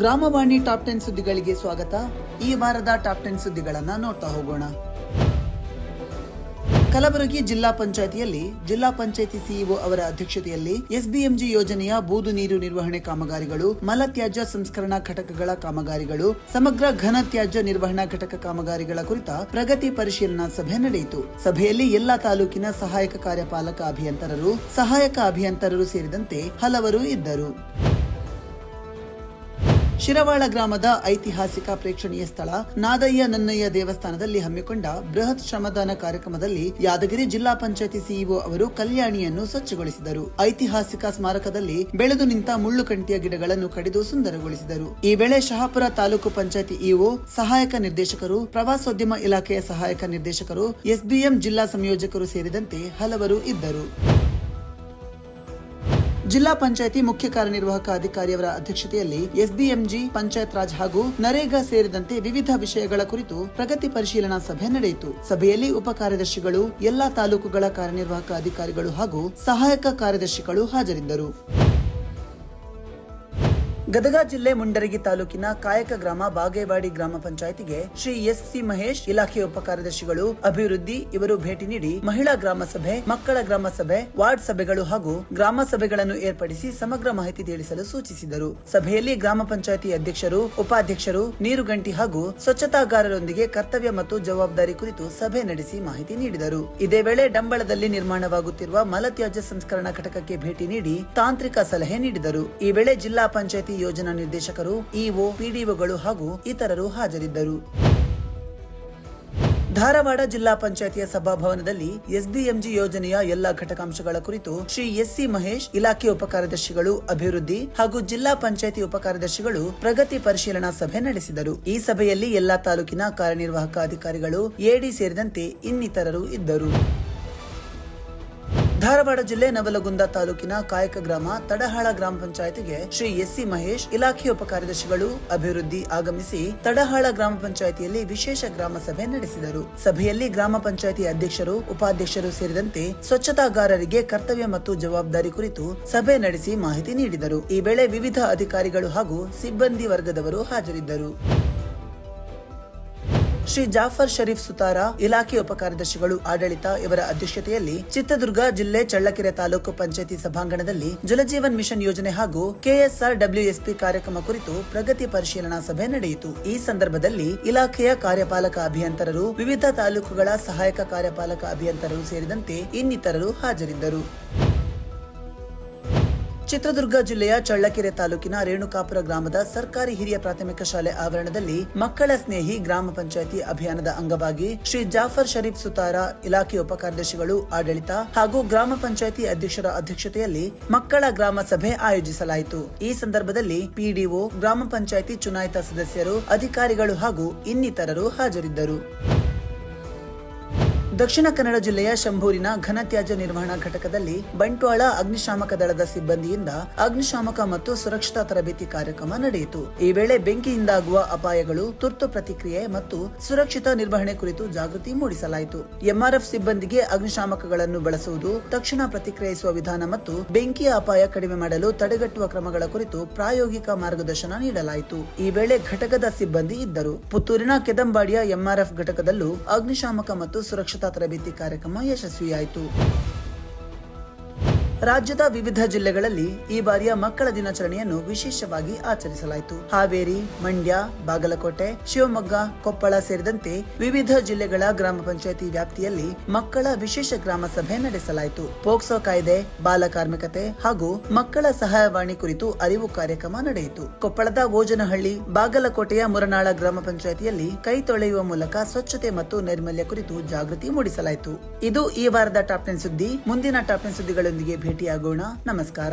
ಗ್ರಾಮವಾಣಿ top ten ಸುದ್ದಿಗಳಿಗೆ ಸ್ವಾಗತ. ಈ ವಾರದ ಟಾಪ್ ಟೆನ್ ಸುದ್ದಿಗಳನ್ನು ನೋಡ್ತಾ ಹೋಗೋಣ. ಕಲಬುರಗಿ ಜಿಲ್ಲಾ ಪಂಚಾಯಿತಿಯಲ್ಲಿ ಜಿಲ್ಲಾ ಪಂಚಾಯಿತಿ ಸಿಇಒ ಅವರ ಅಧ್ಯಕ್ಷತೆಯಲ್ಲಿ ಎಸ್ಬಿಎಂಜಿ ಯೋಜನೆಯ ಬೂದು ನೀರು ನಿರ್ವಹಣೆ ಕಾಮಗಾರಿಗಳು, ಮಲತ್ಯಾಜ್ಯ ಸಂಸ್ಕರಣಾ ಘಟಕಗಳ ಕಾಮಗಾರಿಗಳು, ಸಮಗ್ರ ಘನ ತ್ಯಾಜ್ಯ ನಿರ್ವಹಣಾ ಘಟಕ ಕಾಮಗಾರಿಗಳ ಕುರಿತ ಪ್ರಗತಿ ಪರಿಶೀಲನಾ ಸಭೆ ನಡೆಯಿತು. ಸಭೆಯಲ್ಲಿ ಎಲ್ಲಾ ತಾಲೂಕಿನ ಸಹಾಯಕ ಕಾರ್ಯಪಾಲಕ ಅಭಿಯಂತರರು, ಸಹಾಯಕ ಅಭಿಯಂತರರು ಸೇರಿದಂತೆ ಹಲವರು ಇದ್ದರು. ಶಿರವಾಳ ಗ್ರಾಮದ ಐತಿಹಾಸಿಕ ಪ್ರೇಕ್ಷಣೀಯ ಸ್ಥಳ ನಾದಯ್ಯ ನನ್ನಯ್ಯ ದೇವಸ್ಥಾನದಲ್ಲಿ ಹಮ್ಮಿಕೊಂಡ ಬೃಹತ್ ಶ್ರಮದಾನ ಕಾರ್ಯಕ್ರಮದಲ್ಲಿ ಯಾದಗಿರಿ ಜಿಲ್ಲಾ ಪಂಚಾಯತಿ ಸಿಇಒ ಅವರು ಕಲ್ಯಾಣಿಯನ್ನು ಸ್ವಚ್ಛಗೊಳಿಸಿದರು. ಐತಿಹಾಸಿಕ ಸ್ಮಾರಕದಲ್ಲಿ ಬೆಳೆದು ನಿಂತ ಮುಳ್ಳುಕಂಟಿಯ ಗಿಡಗಳನ್ನು ಕಡಿದು ಸುಂದರಗೊಳಿಸಿದರು. ಈ ವೇಳೆ ಶಹಾಪುರ ತಾಲೂಕು ಪಂಚಾಯತಿ ಇಒ, ಸಹಾಯಕ ನಿರ್ದೇಶಕರು, ಪ್ರವಾಸೋದ್ಯಮ ಇಲಾಖೆಯ ಸಹಾಯಕ ನಿರ್ದೇಶಕರು, ಎಸ್ಬಿಎಂ ಜಿಲ್ಲಾ ಸಂಯೋಜಕರು ಸೇರಿದಂತೆ ಹಲವರು ಇದ್ದರು. ಜಿಲ್ಲಾ ಪಂಚಾಯಿತಿ ಮುಖ್ಯ ಕಾರ್ಯನಿರ್ವಾಹಕ ಅಧಿಕಾರಿಯವರ ಅಧ್ಯಕ್ಷತೆಯಲ್ಲಿ ಎಸ್ಬಿಎಂಜಿ ಪಂಚಾಯತ್ ರಾಜ್ ಹಾಗೂ ನರೇಗಾ ಸೇರಿದಂತೆ ವಿವಿಧ ವಿಷಯಗಳ ಕುರಿತು ಪ್ರಗತಿ ಪರಿಶೀಲನಾ ಸಭೆ ನಡೆಯಿತು. ಸಭೆಯಲ್ಲಿ ಉಪ ಕಾರ್ಯದರ್ಶಿಗಳು, ಎಲ್ಲಾ ತಾಲೂಕುಗಳ ಕಾರ್ಯನಿರ್ವಾಹಕ ಅಧಿಕಾರಿಗಳು ಹಾಗೂ ಸಹಾಯಕ ಕಾರ್ಯದರ್ಶಿಗಳು ಹಾಜರಿದ್ದರು. ಗದಗ ಜಿಲ್ಲೆ ಮುಂಡರಗಿ ತಾಲೂಕಿನ ಕಾಯಕ ಗ್ರಾಮ ಬಾಗೇವಾಡಿ ಗ್ರಾಮ ಪಂಚಾಯತಿಗೆ ಶ್ರೀ ಎಸ್ ಸಿ ಮಹೇಶ್ ಇಲಾಖೆ ಉಪ ಕಾರ್ಯದರ್ಶಿಗಳು, ಅಭಿವೃದ್ಧಿ ಇವರು ಭೇಟಿ ನೀಡಿ ಮಹಿಳಾ ಗ್ರಾಮ ಸಭೆ, ಮಕ್ಕಳ ಗ್ರಾಮ ಸಭೆ, ವಾರ್ಡ್ ಸಭೆಗಳು ಹಾಗೂ ಗ್ರಾಮ ಸಭೆಗಳನ್ನು ಏರ್ಪಡಿಸಿ ಸಮಗ್ರ ಮಾಹಿತಿ ತಿಳಿಸಲು ಸೂಚಿಸಿದರು. ಸಭೆಯಲ್ಲಿ ಗ್ರಾಮ ಪಂಚಾಯತಿ ಅಧ್ಯಕ್ಷರು, ಉಪಾಧ್ಯಕ್ಷರು, ನೀರುಗಂಟಿ ಹಾಗೂ ಸ್ವಚ್ಛತಾಗಾರರೊಂದಿಗೆ ಕರ್ತವ್ಯ ಮತ್ತು ಜವಾಬ್ದಾರಿ ಕುರಿತು ಸಭೆ ನಡೆಸಿ ಮಾಹಿತಿ ನೀಡಿದರು. ಇದೇ ವೇಳೆ ಡಂಬಳದಲ್ಲಿ ನಿರ್ಮಾಣವಾಗುತ್ತಿರುವ ಮಲತ್ಯಾಜ್ಯ ಸಂಸ್ಕರಣಾ ಘಟಕಕ್ಕೆ ಭೇಟಿ ನೀಡಿ ತಾಂತ್ರಿಕ ಸಲಹೆ ನೀಡಿದರು. ಈ ವೇಳೆ ಜಿಲ್ಲಾ ಪಂಚಾಯತಿ ಯೋಜನಾ ನಿರ್ದೇಶಕರು, ಇಒ, ಪಿಡಿಒಗಳು ಹಾಗೂ ಇತರರು ಹಾಜರಿದ್ದರು. ಧಾರವಾಡ ಜಿಲ್ಲಾ ಪಂಚಾಯತಿಯ ಸಭಾಭವನದಲ್ಲಿ ಎಸ್ಬಿಎಂಜಿ ಯೋಜನೆಯ ಎಲ್ಲಾ ಘಟಕಾಂಶಗಳ ಕುರಿತು ಶ್ರೀ ಎಸ್ಸಿ ಮಹೇಶ್, ಇಲಾಖೆ ಉಪಕಾರ್ಯದರ್ಶಿಗಳು ಅಭಿವೃದ್ಧಿ ಹಾಗೂ ಜಿಲ್ಲಾ ಪಂಚಾಯತಿ ಉಪಕಾರ್ಯದರ್ಶಿಗಳು ಪ್ರಗತಿ ಪರಿಶೀಲನಾ ಸಭೆ ನಡೆಸಿದರು. ಈ ಸಭೆಯಲ್ಲಿ ಎಲ್ಲಾ ತಾಲೂಕಿನ ಕಾರ್ಯನಿರ್ವಾಹಕ ಅಧಿಕಾರಿಗಳು, ಎಡಿ ಸೇರಿದಂತೆ ಇನ್ನಿತರರು ಇದ್ದರು. ಧಾರವಾಡ ಜಿಲ್ಲೆ ನವಲಗುಂದ ತಾಲೂಕಿನ ಕಾಯಕ ಗ್ರಾಮ ತಡಹಾಳ ಗ್ರಾಮ ಪಂಚಾಯತಿಗೆ ಶ್ರೀ ಎಸ್ ಸಿ ಮಹೇಶ್ ಇಲಾಖೆ ಉಪಕಾರ್ಯದರ್ಶಿಗಳು ಅಭಿವೃದ್ಧಿ ಆಗಮಿಸಿ ತಡಹಾಳ ಗ್ರಾಮ ಪಂಚಾಯತಿಯಲ್ಲಿ ವಿಶೇಷ ಗ್ರಾಮ ಸಭೆ ನಡೆಸಿದರು. ಸಭೆಯಲ್ಲಿ ಗ್ರಾಮ ಪಂಚಾಯತಿ ಅಧ್ಯಕ್ಷರು, ಉಪಾಧ್ಯಕ್ಷರು ಸೇರಿದಂತೆ ಸ್ವಚ್ಛತಾಗಾರರಿಗೆ ಕರ್ತವ್ಯ ಮತ್ತು ಜವಾಬ್ದಾರಿ ಕುರಿತು ಸಭೆ ನಡೆಸಿ ಮಾಹಿತಿ ನೀಡಿದರು. ಈ ವೇಳೆ ವಿವಿಧ ಅಧಿಕಾರಿಗಳು ಹಾಗೂ ಸಿಬ್ಬಂದಿ ವರ್ಗದವರು ಹಾಜರಿದ್ದರು. ಶ್ರೀ ಜಾಫರ್ ಶರೀಫ್ ಸುತಾರ ಇಲಾಖೆ ಉಪಕಾರ್ಯದರ್ಶಿಗಳು ಆಡಳಿತ ಇವರ ಅಧ್ಯಕ್ಷತೆಯಲ್ಲಿ ಚಿತ್ರದುರ್ಗ ಜಿಲ್ಲೆ ಚಳ್ಳಕೆರೆ ತಾಲೂಕು ಪಂಚಾಯತಿ ಸಭಾಂಗಣದಲ್ಲಿ ಜಲಜೀವನ್ ಮಿಷನ್ ಯೋಜನೆ ಹಾಗೂ ಕೆಎಸ್ಆರ್ ಡಬ್ಲ್ಯೂಎಸ್ಪಿ ಕಾರ್ಯಕ್ರಮ ಕುರಿತು ಪ್ರಗತಿ ಪರಿಶೀಲನಾ ಸಭೆ ನಡೆಯಿತು. ಈ ಸಂದರ್ಭದಲ್ಲಿ ಇಲಾಖೆಯ ಕಾರ್ಯಪಾಲಕ ಅಭಿಯಂತರರು, ವಿವಿಧ ತಾಲೂಕುಗಳ ಸಹಾಯಕ ಕಾರ್ಯಪಾಲಕ ಅಭಿಯಂತರರು ಸೇರಿದಂತೆ ಇನ್ನಿತರರು ಹಾಜರಿದ್ದರು. ಚಿತ್ರದುರ್ಗ ಜಿಲ್ಲೆಯ ಚಳ್ಳಕೆರೆ ತಾಲೂಕಿನ ರೇಣುಕಾಪುರ ಗ್ರಾಮದ ಸರ್ಕಾರಿ ಹಿರಿಯ ಪ್ರಾಥಮಿಕ ಶಾಲೆ ಆವರಣದಲ್ಲಿ ಮಕ್ಕಳ ಸ್ನೇಹಿ ಗ್ರಾಮ ಪಂಚಾಯಿತಿ ಅಭಿಯಾನದ ಅಂಗವಾಗಿ ಶ್ರೀ ಜಾಫರ್ ಷರೀಫ್ ಸುತಾರ ಇಲಾಖೆ ಉಪಕಾರ್ಯದರ್ಶಿಗಳು, ಆಡಳಿತ ಹಾಗೂ ಗ್ರಾಮ ಪಂಚಾಯಿತಿ ಅಧ್ಯಕ್ಷರ ಅಧ್ಯಕ್ಷತೆಯಲ್ಲಿ ಮಕ್ಕಳ ಗ್ರಾಮ ಸಭೆ ಆಯೋಜಿಸಲಾಯಿತು. ಈ ಸಂದರ್ಭದಲ್ಲಿ ಪಿಡಿಒ, ಗ್ರಾಮ ಪಂಚಾಯಿತಿ ಚುನಾಯಿತ ಸದಸ್ಯರು, ಅಧಿಕಾರಿಗಳು ಹಾಗೂ ಇನ್ನಿತರರು ಹಾಜರಿದ್ದರು. ದಕ್ಷಿಣ ಕನ್ನಡ ಜಿಲ್ಲೆಯ ಶಂಭೂರಿನ ಘನತ್ಯಾಜ್ಯ ನಿರ್ವಹಣಾ ಘಟಕದಲ್ಲಿ ಬಂಟ್ವಾಳ ಅಗ್ನಿಶಾಮಕ ದಳದ ಸಿಬ್ಬಂದಿಯಿಂದ ಅಗ್ನಿಶಾಮಕ ಮತ್ತು ಸುರಕ್ಷತಾ ತರಬೇತಿ ಕಾರ್ಯಕ್ರಮ ನಡೆಯಿತು. ಈ ವೇಳೆ ಬೆಂಕಿಯಿಂದಾಗುವ ಅಪಾಯಗಳು, ತುರ್ತು ಪ್ರತಿಕ್ರಿಯೆ ಮತ್ತು ಸುರಕ್ಷಿತ ನಿರ್ವಹಣೆ ಕುರಿತು ಜಾಗೃತಿ ಮೂಡಿಸಲಾಯಿತು. ಎಂಆರ್ಎಫ್ ಸಿಬ್ಬಂದಿಗೆ ಅಗ್ನಿಶಾಮಕಗಳನ್ನು ಬಳಸುವುದು, ತಕ್ಷಣ ಪ್ರತಿಕ್ರಿಯಿಸುವ ವಿಧಾನ ಮತ್ತು ಬೆಂಕಿಯ ಅಪಾಯ ಕಡಿಮೆ ಮಾಡಲು ತಡೆಗಟ್ಟುವ ಕ್ರಮಗಳ ಕುರಿತು ಪ್ರಾಯೋಗಿಕ ಮಾರ್ಗದರ್ಶನ ನೀಡಲಾಯಿತು. ಈ ವೇಳೆ ಘಟಕದ ಸಿಬ್ಬಂದಿ ಇದ್ದರು. ಪುತ್ತೂರಿನ ಕೆದಂಬಾಡಿಯ ಎಂಆರ್ಎಫ್ ಘಟಕದಲ್ಲೂ ಅಗ್ನಿಶಾಮಕ ಮತ್ತು ಸುರಕ್ಷತಾ ತರಬೇತಿ ಕಾರ್ಯಕ್ರಮ ಯಶಸ್ವಿಯಾಯಿತು. ರಾಜ್ಯದ ವಿವಿಧ ಜಿಲ್ಲೆಗಳಲ್ಲಿ ಈ ಬಾರಿಯ ಮಕ್ಕಳ ದಿನಾಚರಣೆಯನ್ನು ವಿಶೇಷವಾಗಿ ಆಚರಿಸಲಾಯಿತು. ಹಾವೇರಿ, ಮಂಡ್ಯ, ಬಾಗಲಕೋಟೆ, ಶಿವಮೊಗ್ಗ, ಕೊಪ್ಪಳ ಸೇರಿದಂತೆ ವಿವಿಧ ಜಿಲ್ಲೆಗಳ ಗ್ರಾಮ ಪಂಚಾಯತಿ ವ್ಯಾಪ್ತಿಯಲ್ಲಿ ಮಕ್ಕಳ ವಿಶೇಷ ಗ್ರಾಮ ಸಭೆ ನಡೆಸಲಾಯಿತು. ಪೋಕ್ಸೋ ಕಾಯ್ದೆ, ಬಾಲ ಕಾರ್ಮಿಕತೆ ಹಾಗೂ ಮಕ್ಕಳ ಸಹಾಯವಾಣಿ ಕುರಿತು ಅರಿವು ಕಾರ್ಯಕ್ರಮ ನಡೆಯಿತು. ಕೊಪ್ಪಳದ ಓಜನಹಳ್ಳಿ, ಬಾಗಲಕೋಟೆಯ ಮುರನಾಳ ಗ್ರಾಮ ಪಂಚಾಯತಿಯಲ್ಲಿ ಕೈ ತೊಳೆಯುವ ಮೂಲಕ ಸ್ವಚ್ಛತೆ ಮತ್ತು ನೈರ್ಮಲ್ಯ ಕುರಿತು ಜಾಗೃತಿ ಮೂಡಿಸಲಾಯಿತು. ಇದು ಈ ವಾರದ ಟಾಪ್ ಟೆನ್ ಸುದ್ದಿ. ಮುಂದಿನ ಟಾಪ್ ಟೆನ್ ಸುದ್ದಿಗಳೊಂದಿಗೆ ಭೇಟಿಯಾಗೋಣ. ನಮಸ್ಕಾರ.